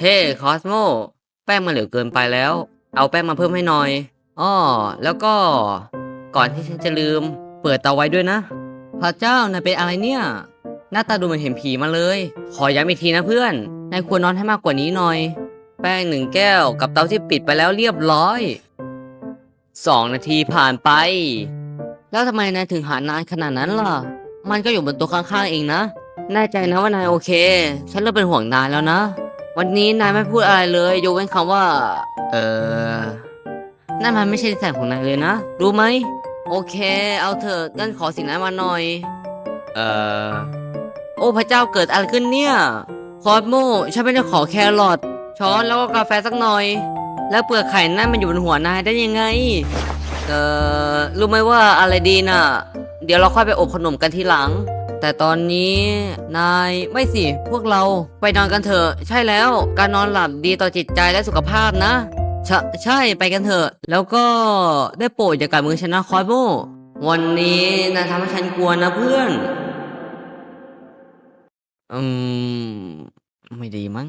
เฮ้คอสโมแป้งมันเหลวเกินไปแล้ว เอาแป้งมาเพิ่มให้หน่อยอ้อแล้วก็ ก่อนที่ฉันจะลืม เปิดเตาไว้ด้วยนะ พระเจ้านายเป็นอะไรเนี่ย หน้าตาดูเหมือนเห็นผีมาเลย ขอย้ำอีกทีนะเพื่อนนายควรนอนให้มากกว่านี้หน่อย แป้งหนึ่งแก้วกับเตาที่ปิดไปแล้วเรียบร้อยสองนาทีผ่านไป แล้วทำไมนายถึงหานานขนาดนั้นล่ะ มันก็อยู่บนโต๊ะข้างๆเองนะแน่ใจนะว่านายโอเค ฉันเริ่มเป็นห่วงนายแล้วนะ วันนี้นายไม่พูดอะไรเลยยกเว้นคำว่า เออนั่นมันไม่ใช่นิสัยของนายเลยนะ รู้ไหม โอเค เอาเถอะงั้นขอสิ่งนั้นมาหน่อย เออโอ้พระเจ้าเกิดอะไรขึ้นเนี่ย คอสโมฉันไม่ได้ขอแครอทช้อนแล้วก็กาแฟสักหน่อย แล้วเปลือกไข่นั่นมันอยู่บนหัวนายได้ยังไง เออรู้ไหมว่าอะไรดีน่ะ เดี๋ยวเราค่อยไปอบขนมกันทีหลัง แต่ตอนนี้นายไม่สิ พวกเราไปนอนกันเถอะ ใช่แล้ว การนอนหลับดีต่อจิตใจและสุขภาพนะใช่ใช่ไปกันเถอะ แล้วก็ได้โปรดอย่ากัดมือฉันนะคอยโบวันนี้นายทำให้ฉันกลัวนะเพื่อน อืม ไม่ดีมั้ง